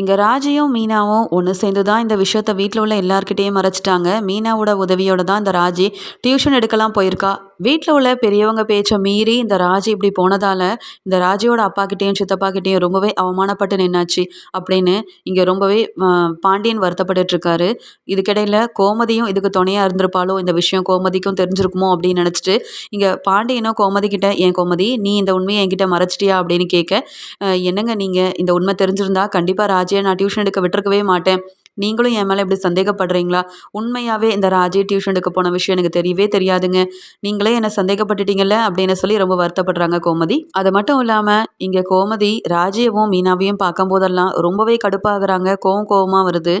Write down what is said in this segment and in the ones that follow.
இங்கே ராஜியும் மீனாவும் ஒன்று சேர்ந்து தான் இந்த விஷயத்த வீட்டில் உள்ள எல்லார்கிட்டேயும் மறைச்சிட்டாங்க. மீனாவோட உதவியோட தான் இந்த ராஜி டியூஷன் எடுக்கலாம் போயிருக்கா. வீட்டில் உள்ள பெரியவங்க பேச்சை மீறி இந்த ராஜி இப்படி போனதால் இந்த ராஜியோட அப்பாக்கிட்டேயும் சித்தப்பாக்கிட்டேயும் ரொம்பவே அவமானப்பட்டு நின்னாச்சு அப்படின்னு இங்கே ரொம்பவே பாண்டியன் வருத்தப்பட்டுருக்காரு இதுக்கிடையில் கோமதியும் இதுக்கு துணையாக இருந்திருப்பாளோ? இந்த விஷயம் கோமதிக்கும் தெரிஞ்சிருக்குமோ? அப்படின்னு நினச்சிட்டு இங்கே பாண்டியனும் கோமதி கிட்ட என் கோமதி நீ இந்த உண்மையை என்கிட்ட மறைச்சிட்டியா? அப்படின்னு கேட்க என்னங்க நீங்கள் இந்த உண்மை தெரிஞ்சிருந்தா கண்டிப்பாக ராஜே நான் டியூஷன் எடுக்க விட்டுருக்கவே மாட்டேன். நீங்களும் என் மேலே இப்படி சந்தேகப்படுறீங்களா? உண்மையாகவே இந்த ராஜே டியூஷனுக்கு போன விஷயம் எனக்கு தெரியவே தெரியாதுங்க. நீங்களே என்னை சந்தேகப்பட்டுட்டீங்கல்ல அப்படின்னு சொல்லி ரொம்ப வருத்தப்படுறாங்க கோமதி. அது மட்டும் இல்லாமல் இங்கே கோமதி ராஜியவும் மீனாவையும் பார்க்கும்போதெல்லாம் ரொம்பவே கடுப்பாகிறாங்க. கோவம் கோவமாக வருது.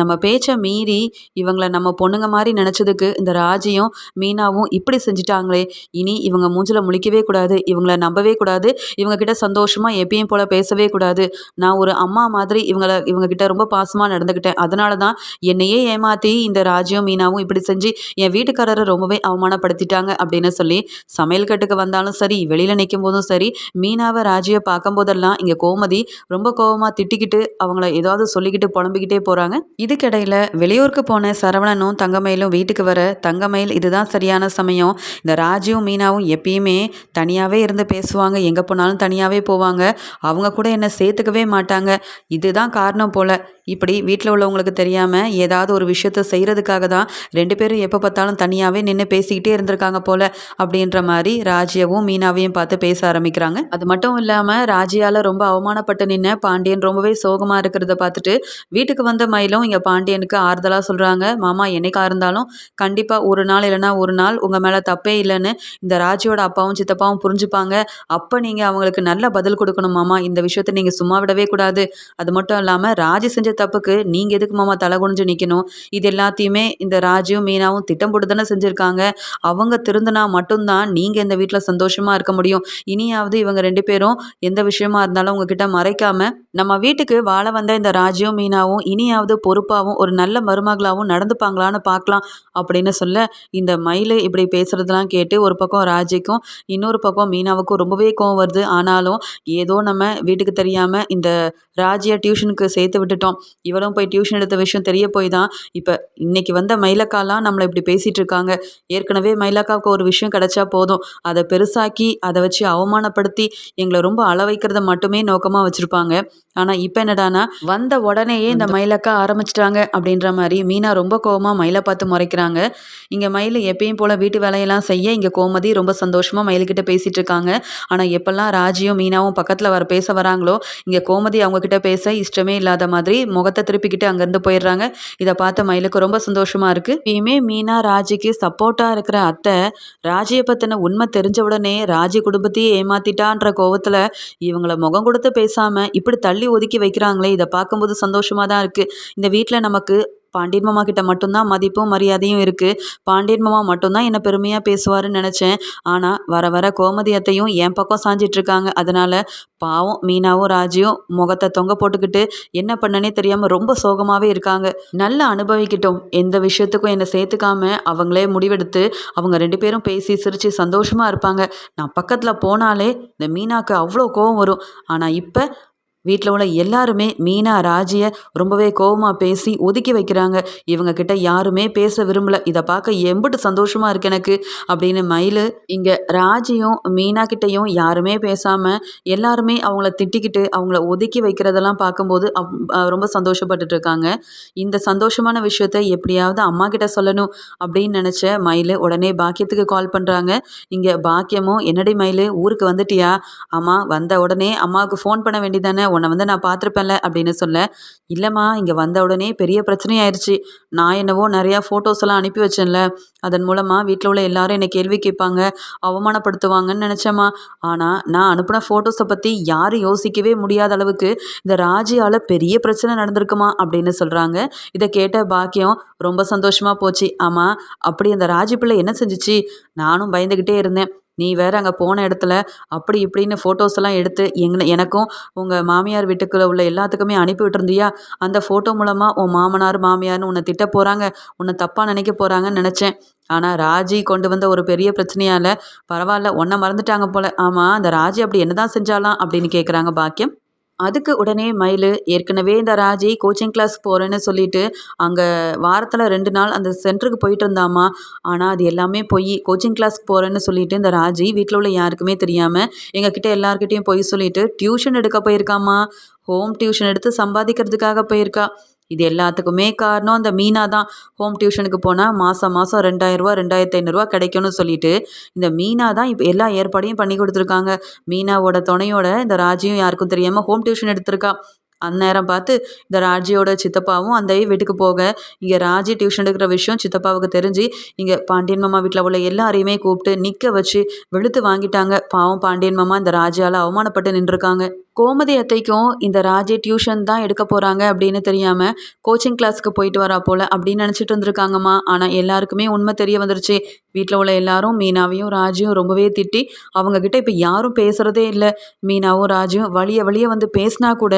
நம்ம பேச்சை மீறி இவங்களை நம்ம பொண்ணுங்க மாதிரி நினச்சதுக்கு இந்த ராஜியும் மீனாவும் இப்படி செஞ்சுட்டாங்களே. இனி இவங்க மூஞ்சில் முழிக்கவே கூடாது. இவங்கள நம்பவே கூடாது. இவங்க கிட்ட சந்தோஷமாக எப்பயும் போல் பேசவே கூடாது. நான் ஒரு அம்மா மாதிரி இவங்களை இவங்க கிட்ட ரொம்ப பாசமாக நடந்துக்கிட்டேன் அதனால தான் என்னையே ஏமாற்றி இந்த ராஜ்யம் மீனாவும் இப்படி செஞ்சு என் வீட்டுக்காரரை ரொம்பவே அவமானப்படுத்திட்டாங்க அப்படின்னு சொல்லி சமையல் கட்டுக்கு வந்தாலும் சரி வெளியில் நிற்கும் போதும் சரி மீனாவை ராஜியை பார்க்கும்போதெல்லாம் இங்கே கோமதி ரொம்ப கோபமாக திட்டிக்கிட்டு அவங்கள ஏதாவது சொல்லிக்கிட்டு புலம்பிக்கிட்டே போகிறாங்க இதுக்கிடையில் வெளியூருக்கு போன சரவணனும் தங்கமயிலும் வீட்டுக்கு வர தங்கமயில் இதுதான் சரியான சமயம். இந்த ராஜியும் மீனாவும் எப்பயுமே தனியாகவே இருந்து பேசுவாங்க. எங்கே போனாலும் தனியாகவே போவாங்க. அவங்க கூட என்னை சேர்த்துக்கவே மாட்டாங்க. இதுதான் காரணம் போல். இப்படி வீட்டில் உள்ள உள்ளவங்களுக்கு தெரியாமல் ஏதாவது ஒரு விஷயத்த செய்கிறதுக்காக தான் ரெண்டு பேரும் எப்போ பார்த்தாலும் தனியாகவே நின்று பேசிக்கிட்டே இருந்திருக்காங்க போல் அப்படின்ற மாதிரி ராஜியாவும் மீனாவையும் பார்த்து பேச ஆரம்பிக்கிறாங்க. அது மட்டும் இல்லாமல் ராஜியால் ரொம்ப அவமானப்பட்டு நின்று பாண்டியன் ரொம்பவே சோகமாக இருக்கிறத பார்த்துட்டு வீட்டுக்கு வந்த மயிலும் இங்கே பாண்டியனுக்கு ஆறுதலாக சொல்கிறாங்க மாமா என்னைக்காக இருந்தாலும் கண்டிப்பாக ஒரு நாள் இல்லைனா ஒரு நாள் உங்கள் மேலே தப்பே இல்லைன்னு இந்த ராஜியோட அப்பாவும் சித்தப்பாவும் புரிஞ்சுப்பாங்க. அப்போ நீங்கள் அவங்களுக்கு நல்ல பதில் கொடுக்கணும் மாமா. இந்த விஷயத்த நீங்கள் சும்மா விடவே கூடாது. அது மட்டும் இல்லாமல் ராஜி செஞ்ச தப்புக்கு நீங்கள் எதுக்கு மாமா தலை குனிஞ்சு நிற்கணும் இது எல்லாத்தையுமே இந்த ராஜுவும் மீனாவும் திட்டம் போட்டு தானே செஞ்சுருக்காங்க. அவங்க திருந்தினா மட்டும்தான் நீங்கள் இந்த வீட்டில் சந்தோஷமாக இருக்க முடியும். இனியாவது இவங்க ரெண்டு பேரும் எந்த விஷயமா இருந்தாலும் உங்ககிட்ட மறைக்காம நம்ம வீட்டுக்கு வாழ வந்த இந்த ராஜியும் மீனாவும் இனியாவது பொறுப்பாகவும் ஒரு நல்ல மருமகளாகவும் நடந்துப்பாங்களான்னு பார்க்கலாம் அப்படின்னு சொல்ல இந்த மயில் இப்படி பேசுகிறதெல்லாம் கேட்டு ஒரு பக்கம் ராஜிக்கும் இன்னொரு பக்கம் மீனாவுக்கும் ரொம்பவே கோவம் வருது. ஆனாலும் ஏதோ நம்ம வீட்டுக்கு தெரியாமல் இந்த ராஜியை டியூஷனுக்கு சேர்த்து விட்டுட்டோம். இவளும் போய் டியூஷன் எடுத்த விஷயம் தெரிய போய் தான் இப்போ இன்னைக்கு வந்த மயிலக்காலாம் நம்மளை இப்படி பேசிகிட்டு இருக்காங்க ஏற்கனவே மயிலக்காவுக்கு ஒரு விஷயம் கிடைச்சா போதும். அதை பெருசாக்கி அதை வச்சு அவமானப்படுத்தி எங்களை ரொம்ப அள வைக்கிறத மட்டுமே நோக்கமாக வச்சுருப்பாங்க. ஆனால் இப்போ என்னடானா வந்த உடனேயே இந்த மயிலக்கா ஆரம்பிச்சிட்டாங்க அப்படின்ற மாதிரி மீனா ரொம்ப கோவமாக மயிலை பார்த்து முறைக்கிறாங்க. இங்கே மயில் எப்பயும் போல் வீட்டு வேலையெல்லாம் செய்ய இங்கே கோமதி ரொம்ப சந்தோஷமாக மயில்கிட்ட பேசிகிட்டு இருக்காங்க. ஆனால் எப்போல்லாம் ராஜியும் மீனாவும் பக்கத்தில் வர பேச வராங்களோ இங்கே கோமதி அவங்கக்கிட்ட பேச இஷ்டமே இல்லாத மாதிரி முகத்தை திருப்பிக்கிட்டு அங்கேருந்து போயிடுறாங்க. இதை பார்த்த மயிலுக்கு ரொம்ப சந்தோஷமாக இருக்குது இனிமே மீனா ராஜிக்கு சப்போர்ட்டாக இருக்கிற அத்தை ராஜியை பற்றின உண்மை தெரிஞ்ச உடனே ராஜி குடும்பத்தையே ஏமாத்திட்டான்ற கோவத்தில் இவங்களை முகம் கொடுத்து பேசாமல் இப்படி தள்ளி ஒதுக்கி வைக்கிறாங்களே. இதை பார்க்கும்போது சந்தோஷமாக தான் இருக்குது இந்த வீட்டில் நமக்கு பாண்டியன் மாமா கிட்ட மட்டும்தான் மதிப்பும் மரியாதையும் இருக்குது பாண்டியன் மாமா மட்டும்தான் என்னை பெருமையாக பேசுவாருன்னு நினச்சேன். ஆனால் வர வர கோமதியத்தையும் என் பக்கம் சாஞ்சிட்ருக்காங்க அதனால் பாவம் மீனாவும் ராஜியும் முகத்தை தொங்க போட்டுக்கிட்டு என்ன பண்ணனே தெரியாமல் ரொம்ப சோகமாகவே இருக்காங்க. நல்லா அனுபவிக்கிட்டோம். எந்த விஷயத்துக்கும் என்னை சேர்த்துக்காம அவங்களே முடிவெடுத்து அவங்க ரெண்டு பேரும் பேசி சிரித்து சந்தோஷமாக இருப்பாங்க. நான் பக்கத்தில் போனாலே இந்த மீனாவுக்கு அவ்வளோ கோவம் வரும். ஆனால் இப்போ வீட்டில் உள்ள எல்லாருமே மீனா ராஜியை ரொம்பவே கோபமாக பேசி ஒதுக்கி வைக்கிறாங்க. இவங்க கிட்ட யாருமே பேச விரும்பல. இதை பார்க்க எம்பிட்டு சந்தோஷமாக இருக்கு எனக்கு அப்படின்னு மயில் இங்கே ராஜியும் மீனா கிட்டையும் யாருமே பேசாமல் எல்லாருமே அவங்கள திட்டிக்கிட்டு அவங்கள ஒதுக்கி வைக்கிறதெல்லாம் பார்க்கும்போது ரொம்ப சந்தோஷப்பட்டுட்டு இருக்காங்க. இந்த சந்தோஷமான விஷயத்த எப்படியாவது அம்மா கிட்ட சொல்லணும் அப்படின்னு நினச்ச மயில் உடனே பாக்கியத்துக்கு கால் பண்ணுறாங்க இங்கே பாக்கியமும் என்னடி மயில் ஊருக்கு வந்துட்டியா? அம்மா வந்த உடனே அம்மாவுக்கு ஃபோன் பண்ண வேண்டியதானே உன்னை வந்து நான் பார்த்துருப்பேன்ல அப்படின்னு சொல்ல இல்லைம்மா இங்கே வந்த உடனே பெரிய பிரச்சனை ஆயிடுச்சு நான் என்னவோ நிறையா ஃபோட்டோஸ் எல்லாம் அனுப்பி வச்சேன்ல. அதன் மூலமாக வீட்டில் உள்ள எல்லாரும் என்னை கேள்வி கேட்பாங்க அவமானப்படுத்துவாங்கன்னு நினச்சேம்மா. ஆனால் நான் அனுப்பின ஃபோட்டோஸை பற்றி யாரும் யோசிக்கவே முடியாத அளவுக்கு இந்த ராஜியால் பெரிய பிரச்சனை நடந்திருக்குமா? அப்படின்னு சொல்கிறாங்க இதை கேட்ட பாக்கியம் ரொம்ப சந்தோஷமாக போச்சு. ஆமாம் அப்படி அந்த ராஜி பிள்ளை என்ன செஞ்சிச்சு? நானும் பயந்துக்கிட்டே இருந்தேன். நீ வேற அங்கே போன இடத்துல அப்படி இப்படின்னு ஃபோட்டோஸ் எல்லாம் எடுத்து எங்களை எனக்கும் உங்கள் மாமியார் வீட்டுக்குள்ள உள்ள எல்லாத்துக்குமே அனுப்பி விட்டுருந்தியா? அந்த ஃபோட்டோ மூலமாக உன் மாமனார் மாமியார்னு உன்னை திட்ட போகிறாங்க உன்னை தப்பாக நினைக்க போகிறாங்கன்னு நினச்சேன். ஆனால் ராஜி கொண்டு வந்த ஒரு பெரிய பிரச்சனையால் பரவாயில்ல உன்னை மறந்துட்டாங்க போல. ஆமாம் அந்த ராஜி அப்படி என்ன தான் செஞ்சாலாம் அப்படின்னு கேட்குறாங்க பாக்கியம். அதுக்கு உடனே மயில் ஏற்கனவே இந்த ராஜி கோச்சிங் கிளாஸ் போகிறேன்னு சொல்லிட்டு அங்கே வாரத்தில் ரெண்டு நாள் அந்த சென்டருக்கு போயிட்டு இருந்தாமா ஆனால் அது எல்லாமே போய் கோச்சிங் கிளாஸ்க்கு போகிறேன்னு சொல்லிட்டு இந்த ராஜி வீட்டில் உள்ள யாருக்குமே தெரியாமல் எங்ககிட்ட எல்லாருக்கிட்டேயும் போய் சொல்லிட்டு டியூஷன் எடுக்க போயிருக்காமா ஹோம் டியூஷன் எடுத்து சம்பாதிக்கிறதுக்காக போயிருக்கா. இது எல்லாத்துக்குமே காரணம் அந்த மீனா தான். ஹோம் டியூஷனுக்கு போனால் மாதம் மாதம் ரெண்டாயிரரூவா ரெண்டாயிரத்தி ஐநூறுரூவா கிடைக்கும்னு சொல்லிட்டு இந்த மீனா தான் இப்போ எல்லா ஏற்பாடையும் பண்ணி கொடுத்துருக்காங்க. மீனாவோட துணையோட இந்த ராஜியும் யாருக்கும் தெரியாமல் ஹோம் டியூஷன் எடுத்திருக்கா. அந்நேரம் பார்த்து இந்த ராஜியோட சித்தப்பாவும் அந்த வீட்டுக்கு போக இங்கே ராஜி டியூஷன் எடுக்கிற விஷயம் சித்தப்பாவுக்கு தெரிஞ்சு இங்கே பாண்டியன் மாமா வீட்டில் உள்ள எல்லாரையுமே கூப்பிட்டு நிற்க வச்சு வெளுத்து வாங்கிட்டாங்க. பாவம் பாண்டியன் மாமா இந்த ராஜியால் அவமானப்பட்டு நின்றுருக்காங்க. கோமதி அத்தைக்கும் இந்த ராஜி டியூஷன் தான் எடுக்க போகிறாங்க அப்படின்னு தெரியாமல் கோச்சிங் கிளாஸ்க்கு போயிட்டு வரா போல் அப்படின்னு நினச்சிட்டு இருந்திருக்காங்கம்மா. ஆனால் எல்லாருக்குமே உண்மை தெரிய வந்துருச்சு. வீட்டில் உள்ள எல்லாரும் மீனாவையும் ராஜியும் ரொம்பவே திட்டி அவங்கக்கிட்ட இப்போ யாரும் பேசுகிறதே இல்லை. மீனாவும் ராஜியும் வழிய வழிய வந்து பேசினா கூட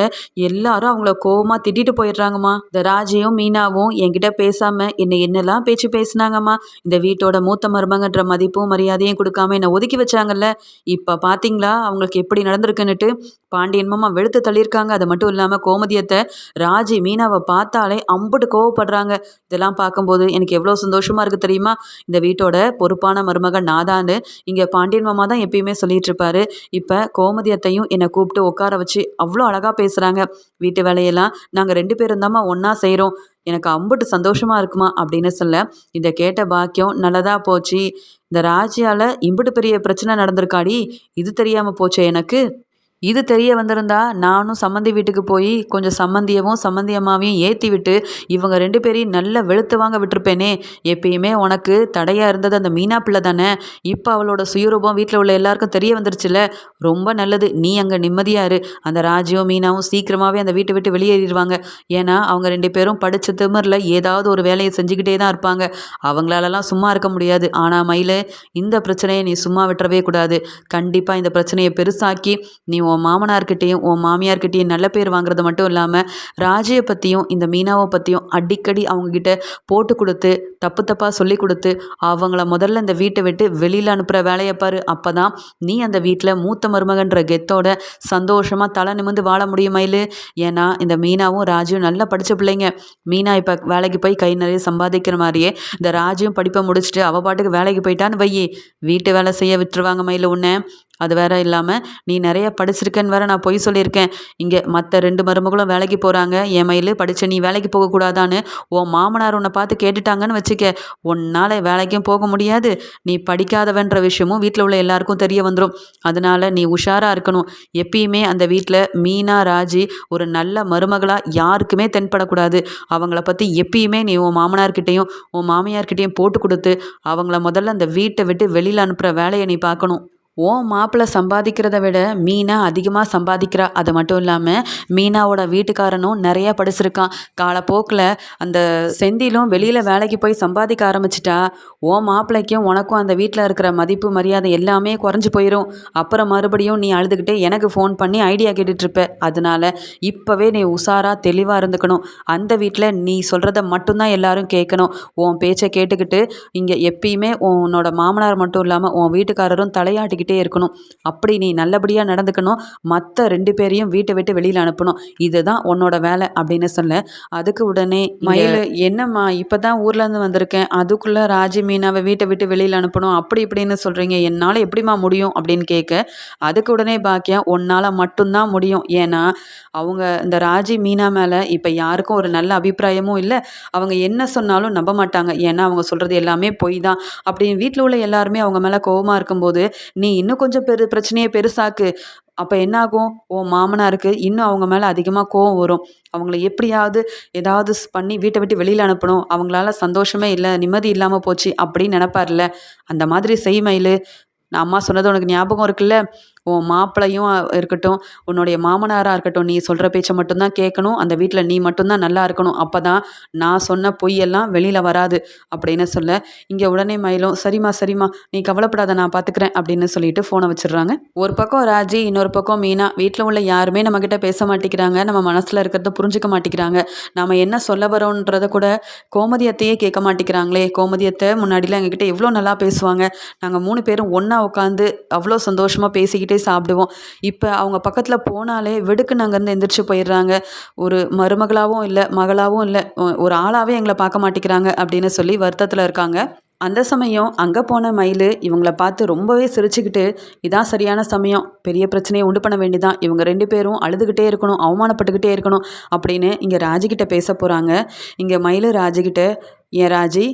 எல்லாரும் அவங்கள கோவமாக திட்டிட்டு போயிடுறாங்கம்மா. இந்த ராஜியும் மீனாவும் என்கிட்ட பேசாமல் என்னை என்னெல்லாம் பேச்சு பேசினாங்கம்மா. இந்த வீட்டோட மூத்த மருமகன்ற மதிப்பும் மரியாதையும் கொடுக்காம என்னை ஒதுக்கி வச்சாங்கல்ல. இப்போ பார்த்தீங்களா அவங்களுக்கு எப்படி நடந்திருக்குன்னுட்டு. பாண்டியன் மாமா வெளுத்து தள்ளியிருக்காங்க. அது மட்டும் இல்லாமல் கோமதியத்தை ராஜி மீனாவை பார்த்தாலே அம்புட்டு கோவப்படுறாங்க. இதெல்லாம் பார்க்கும்போது எனக்கு எவ்வளோ சந்தோஷமாக இருக்குது தெரியுமா? இந்த வீட்டோட பொறுப்பான மருமகன் நாதான்னு இங்கே பாண்டியன் மாமா தான் எப்பயுமே சொல்லிட்டு இருப்பாரு. இப்போ கோமதியத்தையும் என்னை கூப்பிட்டு உட்கார வச்சு அவ்வளோ அழகாக பேசுகிறாங்க வீட்டு வேலையெல்லாம் நாங்கள் ரெண்டு பேரும் தாம்மா ஒன்றா செய்கிறோம் எனக்கு அம்புட்டு சந்தோஷமாக இருக்குமா அப்படின்னு சொல்ல இதை கேட்ட பாக்கியம் நல்லதாக போச்சு. இந்த ராஜியால் இம்புட்டு பெரிய பிரச்சனை நடந்திருக்காடி இது தெரியாமல் போச்சே எனக்கு. இது தெரிய வந்திருந்தா நானும் சம்மந்தி வீட்டுக்கு போய் கொஞ்சம் சம்மந்தியவும் சம்மந்தி அம்மாவையும் ஏற்றி விட்டு இவங்க ரெண்டு பேரையும் நல்ல வெளுத்து வாங்க விட்டுருப்பேனே. எப்பயுமே உனக்கு தடையாக இருந்தது அந்த மீனா பிள்ளை தானே. இப்போ அவளோட சுயரூபம் வீட்டில் உள்ள எல்லாருக்கும் தெரிய வந்துருச்சுல ரொம்ப நல்லது. நீ அங்கே நிம்மதியாக இரு. அந்த ராஜியும் மீனாவும் சீக்கிரமாகவே அந்த வீட்டை விட்டு வெளியேறிடுவாங்க. ஏன்னா அவங்க ரெண்டு பேரும் படித்த திமிரில் ஏதாவது ஒரு வேலையை செஞ்சுக்கிட்டே தான் இருப்பாங்க. அவங்களாலலாம் சும்மா இருக்க முடியாது. ஆனால் மயில இந்த பிரச்சனையை நீ சும்மா விட்டுறவே கூடாது. கண்டிப்பாக இந்த பிரச்சனையை பெருசாக்கி நீ உன் மாமனார்கிட்டேயும் உன் மாமியார்கிட்டேயும் நல்ல பேர் வாங்குறது மட்டும் இல்லாமல் ராஜியை பற்றியும் இந்த மீனாவை பற்றியும் அடிக்கடி அவங்கக்கிட்ட போட்டு கொடுத்து தப்பு தப்பாக சொல்லி கொடுத்து அவங்கள முதல்ல இந்த வீட்டை விட்டு வெளியில் அனுப்புகிற வேலையை பாரு. அப்போ தான் நீ அந்த வீட்டில் மூத்த மருமகன்ற கெத்தோட சந்தோஷமாக தலை நிமிந்து வாழ முடியுமாயிலு ஏன்னா இந்த மீனாவும் ராஜுவும் நல்லா படித்த பிள்ளைங்க. மீனா இப்போ வேலைக்கு போய் கை நிறைய சம்பாதிக்கிற மாதிரியே இந்த ராஜும் படிப்பை முடிச்சுட்டு அவள் பாட்டுக்கு வேலைக்கு போயிட்டான்னு வையி. வீட்டு வேலை செய்ய விட்டுருவாங்க மயில் உன்னை. அது வேற இல்லாமல் நீ நிறைய படிச்சிருக்கேன்னு வேற நான் பொய் சொல்லியிருக்கேன். இங்கே மற்ற ரெண்டு மருமகளும் வேலைக்கு போகிறாங்க என் மயில் படித்த நீ வேலைக்கு போகக்கூடாதான்னு உன் மாமனார் உன்னை பார்த்து கேட்டுட்டாங்கன்னு வச்சுக்க. உன்னால் வேலைக்கும் போக முடியாது. நீ படிக்காதவன்ற விஷயமும் வீட்டில் உள்ள எல்லாருக்கும் தெரிய வந்துடும் அதனால் நீ உஷாராக இருக்கணும். எப்பயுமே அந்த வீட்டில் மீனா ராஜி ஒரு நல்ல மருமகளாக யாருக்குமே தென்படக்கூடாது. அவங்கள பற்றி எப்பயுமே நீ உன் மாமனார்கிட்டையும் உன் மாமியார்கிட்டையும் போட்டு கொடுத்து அவங்கள முதல்ல அந்த வீட்டை விட்டு வெளியில் அனுப்புகிற வேலையை நீ பார்க்கணும். ஓ மாப்பிள்ளை சம்பாதிக்கிறத விட மீனா அதிகமாக சம்பாதிக்கிறா. அது மட்டும் இல்லாமல் மீனாவோட வீட்டுக்காரனும் நிறையா படிச்சிருக்கான். காலப்போக்கில் அந்த செந்திலும் வெளியில் வேலைக்கு போய் சம்பாதிக்க ஆரம்பிச்சிட்டா. ஓ மாப்பிள்ளைக்கும் உனக்கும் அந்த வீட்டில் இருக்கிற மதிப்பு மரியாதை எல்லாமே குறைஞ்சி போயிடும் அப்புறம் மறுபடியும் நீ அழுதுகிட்டே எனக்கு ஃபோன் பண்ணி ஐடியா கேட்டுட்ருப்ப அதனால இப்போவே நீ உஷாராக தெளிவாக இருந்துக்கணும். அந்த வீட்டில் நீ சொல்கிறத மட்டும்தான் எல்லாரும் கேட்கணும். உன் பேச்சை கேட்டுக்கிட்டு இங்கே எப்பயுமே உன்னோட மாமனார் மட்டும் இல்லாமல் உன் வீட்டுக்காரரும் தலையாட்டிக்கிட்டு பண்ணிக்கிட்டே இருக்கணும். அப்படி நீ நல்லபடியாக நடந்துக்கணும். மற்ற ரெண்டு பேரையும் வீட்டை விட்டு வெளியில் அனுப்பணும். இதுதான் உன்னோட வேலை அப்படின்னு சொல்ல. அதுக்கு உடனே மயில் என்னம்மா இப்போ தான் ஊர்லேருந்து வந்திருக்கேன். அதுக்குள்ளே ராஜி மீனாவை வீட்டை விட்டு வெளியில் அனுப்பணும். அப்படி இப்படின்னு சொல்கிறீங்க என்னால் எப்படிம்மா முடியும் அப்படின்னு கேட்க அதுக்கு உடனே பாக்கியம் உன்னால் மட்டும்தான் முடியும். ஏன்னா அவங்க இந்த ராஜி மீனா மேலே இப்போ யாருக்கும் ஒரு நல்ல அபிப்பிராயமும் இல்லை. அவங்க என்ன சொன்னாலும் நம்ப மாட்டாங்க. ஏன்னா அவங்க சொல்கிறது எல்லாமே பொய் தான். அப்படின்னு வீட்டில் உள்ள எல்லாருமே அவங்க மேலே கோபமாக இருக்கும்போது நீ இன்னும் கொஞ்சம் பெரு பிரச்சனையை பெருசாக்கு. அப்போ என்னாகும்? உன் மாமனாருக்கு இன்னும் அவங்க மேலே அதிகமாக கோவம் வரும். அவங்கள எப்படியாவது ஏதாவது பண்ணி வீட்டை விட்டு வெளியில் அனுப்பணும். அவங்களால சந்தோஷமே இல்லை நிம்மதி இல்லாமல் போச்சு அப்படின்னு நினப்பார்ல அந்த மாதிரி செய்மயில் நான் அம்மா சொன்னது உனக்கு ஞாபகம் இருக்குல்ல? உன் மாப்பிள்ளையும் இருக்கட்டும் உன்னுடைய மாமனாராக இருக்கட்டும் நீ சொல்கிற பேச்சை மட்டும்தான் கேட்கணும் அந்த வீட்டில் நீ மட்டும்தான் நல்லா இருக்கணும். அப்போ தான் நான் சொன்ன பொய்யெல்லாம் வெளியில் வராது அப்படின்னு சொல்ல இங்கே உடனே மயிலும் சரிம்மா சரிம்மா நீ கவலைப்படாத நான் பார்த்துக்கிறேன் அப்படின்னு சொல்லிட்டு ஃபோனை வச்சிடுறாங்க. ஒரு பக்கம் ராஜி இன்னொரு பக்கம் மீனா. வீட்டில் உள்ள யாருமே நம்மக்கிட்ட பேச மாட்டேங்கிறாங்க நம்ம மனசில் இருக்கிறத புரிஞ்சுக்க மாட்டேங்கிறாங்க. நம்ம என்ன சொல்ல வரோன்றத கூட கோமதியத்தையே கேட்க மாட்டேங்கிறாங்களே. கோமதியத்தை முன்னாடிலாம் எங்ககிட்ட எவ்வளோ நல்லா பேசுவாங்க. நாங்கள் மூணு பேரும் ஒன்றா உட்காந்து அவ்வளோ சந்தோஷமாக பேசிக்கிட்டே சாப்பிடுவோம். இப்போ அவங்க பக்கத்தில் போனாலே வெடுக்குன்னு அங்கேருந்து எந்திரிச்சு போயிடுறாங்க. ஒரு மருமகளாகவும் இல்லை மகளாகவும் இல்லை ஒரு ஆளாகவே எங்களை பார்க்க மாட்டேங்கிறாங்க அப்படின்னு சொல்லி வருத்தத்தில் இருக்காங்க. அந்த சமயம் அங்கே போன மயில் இவங்கள பார்த்து ரொம்பவே சிரிச்சுக்கிட்டு இதான் சரியான சமயம். பெரிய பிரச்சனையை உண்டு பண்ண வேண்டிதான். இவங்க ரெண்டு பேரும் அழுதுகிட்டே இருக்கணும் அவமானப்பட்டுக்கிட்டே இருக்கணும் அப்படின்னு இங்கே ராஜிக்கிட்ட பேச போகிறாங்க இங்கே மயில் ராஜிக்கிட்ட ஏன் ராஜி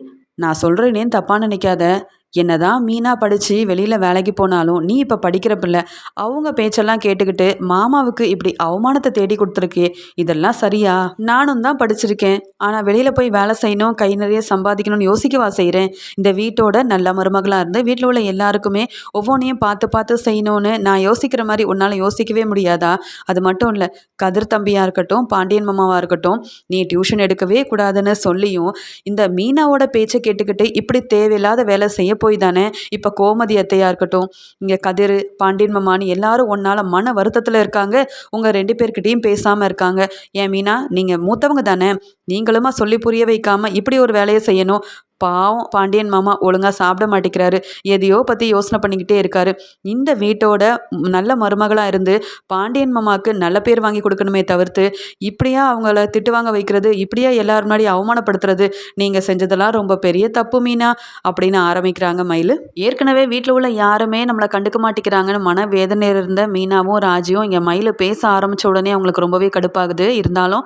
நான் சொல்கிறேனேன்னு தப்பாக நினைக்காத. என்னதான் மீனா படித்து வெளியில் வேலைக்கு போனாலும் நீ இப்போ படிக்கிற பிள்ளை அவங்க பேச்செல்லாம் கேட்டுக்கிட்டு மாமாவுக்கு இப்படி அவமானத்தை தேடி கொடுத்துருக்கே இதெல்லாம் சரியா? நானும் தான் படிச்சிருக்கேன். ஆனால் வெளியில் போய் வேலை செய்யணும் கை நிறைய சம்பாதிக்கணும்னு யோசிக்கவா செய்கிறேன் இந்த வீட்டோட நல்ல மருமகளாக இருந்து வீட்டில் உள்ள எல்லாருக்குமே ஒவ்வொன்றையும் பார்த்து பார்த்து செய்யணும்னு நான் யோசிக்கிற மாதிரி உன்னால் யோசிக்கவே முடியாதா? அது மட்டும் இல்லை கதிர் தம்பியாக இருக்கட்டும் பாண்டியன் மாமாவாக இருக்கட்டும் நீ டியூஷன் எடுக்கவே கூடாதுன்னு சொல்லியும் இந்த மீனாவோட பேச்சை கேட்டுக்கிட்டு இப்படி தேவையில்லாத வேலை செய்ய போய் தானே? இப்போ கோமதி அத்தையாக இருக்கட்டும் இங்கே கதிர் பாண்டியன் மம்மானி எல்லாரும் ஒன்னால் மன வருத்தத்தில் இருக்காங்க. உங்கள் ரெண்டு பேர்கிட்டையும் பேசாமல் இருக்காங்க. ஏன் மீனா நீங்கள் மூத்தவங்க தானே. நீங்களுமா சொல்லி புரிய வைக்காமல் இப்படி ஒரு வேலையை செய்யணும். பாவம் பாண்டியன் மாமா ஒழுங்காக சாப்பிட மாட்டேங்கிறாரு. எதையோ பற்றி யோசனை பண்ணிக்கிட்டே இருக்காரு. இந்த வீட்டோட நல்ல மருமகளாக இருந்து பாண்டியன் மாமாவுக்கு நல்ல பேர் வாங்கி கொடுக்கணுமே தவிர்த்து இப்படியா அவங்கள திட்டு வாங்க வைக்கிறது இப்படியா எல்லாரும் முன்னாடி அவமானப்படுத்துறது நீங்கள் செஞ்சதெல்லாம் ரொம்ப பெரிய தப்பு மீனா அப்படின்னு ஆரம்பிக்கிறாங்க மயில். ஏற்கனவே வீட்டில் உள்ள யாருமே நம்மளை கண்டுக்க மாட்டேங்கிறாங்கன்னு மன வேதனையில் இருந்த மீனாவும் ராஜியும் இங்கே மயில் பேச ஆரம்பித்த உடனே அவங்களுக்கு ரொம்பவே கடுப்பாகுது. இருந்தாலும்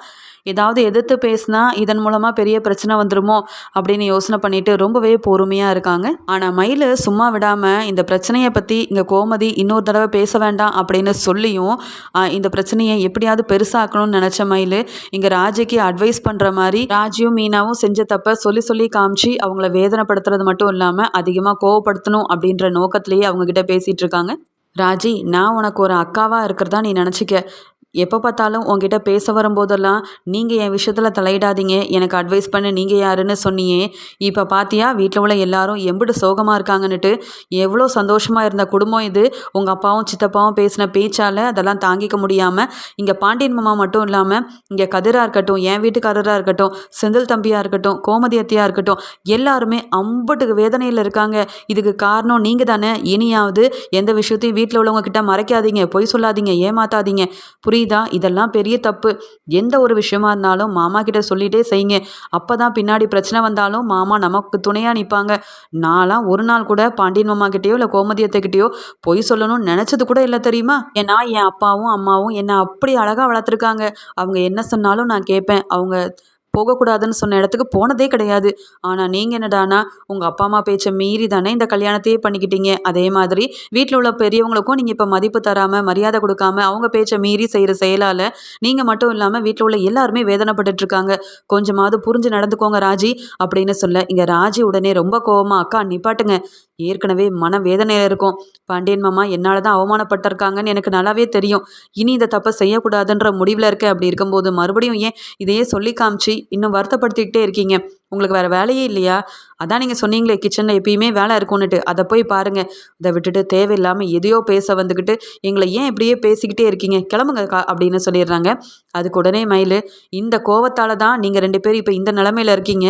ஏதாவது எதிர்த்து பேசினா இதன் மூலமாக பெரிய பிரச்சனை வந்துருமோ அப்படின்னு யோசனை பண்ணிட்டு ரொம்பவே பொறுமையாக இருக்காங்க. ஆனால் மயில் சும்மா விடாமல் இந்த பிரச்சனையை பற்றி இங்கே கோமதி இன்னொரு தடவை பேச வேண்டாம் அப்படின்னு சொல்லியும் இந்த பிரச்சனையை எப்படியாவது பெருசாக்கணும்னு நினச்ச மயில் இங்கே ராஜிக்கு அட்வைஸ் பண்ணுற மாதிரி ராஜியும் மீனாவும் செஞ்ச தப்ப சொல்லி சொல்லி காமிச்சு அவங்கள வேதனைப்படுத்துறது மட்டும் இல்லாமல் அதிகமாக கோவப்படுத்தணும் அப்படின்ற நோக்கத்திலேயே அவங்கக்கிட்ட பேசிகிட்டு இருக்காங்க. ராஜி நான் உனக்கு ஒரு அக்காவாக இருக்கிறதா நீ நினச்சிக்க. எப்போ பார்த்தாலும் உங்ககிட்ட பேச வரும்போதெல்லாம் நீங்கள் என் விஷயத்தில் தலையிடாதீங்க. எனக்கு அட்வைஸ் பண்ண. நீங்கள் யாருன்னு சொன்னியே. இப்போ பார்த்தியா வீட்டில் உள்ள எல்லாரும் எம்பிட்டு சோகமாக இருக்காங்கன்னுட்டு எவ்வளோ சந்தோஷமாக இருந்த குடும்பம் இது. உங்கள் அப்பாவும் சித்தப்பாவும் பேசின பேச்சால் அதெல்லாம் தாங்கிக்க முடியாமல் இங்கே பாண்டியன் மாமா மட்டும் இல்லாமல் இங்கே கதிராக இருக்கட்டும் என் வீட்டுக்காரராக இருக்கட்டும் செந்தில் தம்பியாக இருக்கட்டும் கோமதி அத்தியாக இருக்கட்டும் எல்லாருமே அம்பட்டுக்கு வேதனையில் இருக்காங்க. இதுக்கு காரணம் நீங்கள் தானே. இனியாவது எந்த விஷயத்தையும் வீட்டில் உள்ளவங்க கிட்ட மறைக்காதீங்க. பொய் சொல்லாதீங்க. ஏமாத்தாதீங்க. புரியுது? புரியுதா? இதெல்லாம் பெரிய தப்பு. எந்த ஒரு விஷயமா இருந்தாலும் மாமா கிட்ட சொல்லிட்டே செய்யுங்க. அப்போ தான் பின்னாடி பிரச்சனை வந்தாலும் மாமா நமக்கு துணையாக நிற்பாங்க நான்லாம் ஒரு நாள் கூட பாண்டியன் மாமா கிட்டேயோ இல்லை கோமதியத்தைக்கிட்டேயோ பொய் சொல்லணும்னு நினச்சது கூட இல்லை தெரியுமா? ஏன்னா என் அப்பாவும் அம்மாவும் என்னை அப்படி அழகாக வளர்த்துருக்காங்க. அவங்க என்ன சொன்னாலும் நான் கேட்பேன். அவங்க போகக்கூடாதுன்னு சொன்ன இடத்துக்கு போனதே கிடையாது. ஆனால் நீங்கள் என்னடானா உங்கள் அப்பா அம்மா பேச்சை மீறி தானே இந்த கல்யாணத்தையே பண்ணிக்கிட்டீங்க. அதே மாதிரி வீட்டில் உள்ள பெரியவங்களுக்கும் நீங்கள் இப்போ மதிப்பு தராமல் மரியாதை கொடுக்காம அவங்க பேச்சை மீறி செய்கிற செயலால் நீங்கள் மட்டும் இல்லாமல் வீட்டில் உள்ள எல்லாருமே வேதனைப்பட்டுட்ருக்காங்க கொஞ்சமாவது புரிஞ்சு நடந்துக்கோங்க ராஜி அப்படின்னு சொல்ல இங்கே ராஜி உடனே ரொம்ப கோவமாக அக்கா நிப்பாட்டுங்க. ஏற்கனவே மன வேதனையில் இருக்கும். பாண்டியன் மாமா என்னால் தான் அவமானப்பட்டிருக்காங்கன்னு எனக்கு நல்லாவே தெரியும். இனி இந்த தப்பை செய்யக்கூடாதுன்ற முடிவில் இருக்க. அப்படி இருக்கும்போது மறுபடியும் ஏன் இதையே சொல்லி காமிச்சு இன்னும் வருத்தப்படுத்திக்கிட்டே இருக்கீங்க? உங்களுக்கு வேறு வேலையே இல்லையா? அதான் நீங்கள் சொன்னீங்களே கிச்சனில் எப்பயுமே வேலை இருக்கும்னுட்டு. அதை போய் பாருங்கள் அதை விட்டுட்டு தேவையில்லாமல் எதையோ பேச வந்துக்கிட்டு எங்களை ஏன் இப்படியே பேசிக்கிட்டே இருக்கீங்க? கிளம்புங்க கா அப்படின்னு சொல்லிடுறாங்க. அதுக்கு உடனே மயில் இந்த கோவத்தால் தான் நீங்கள் ரெண்டு பேரும் இப்போ இந்த நிலமையில இருக்கீங்க.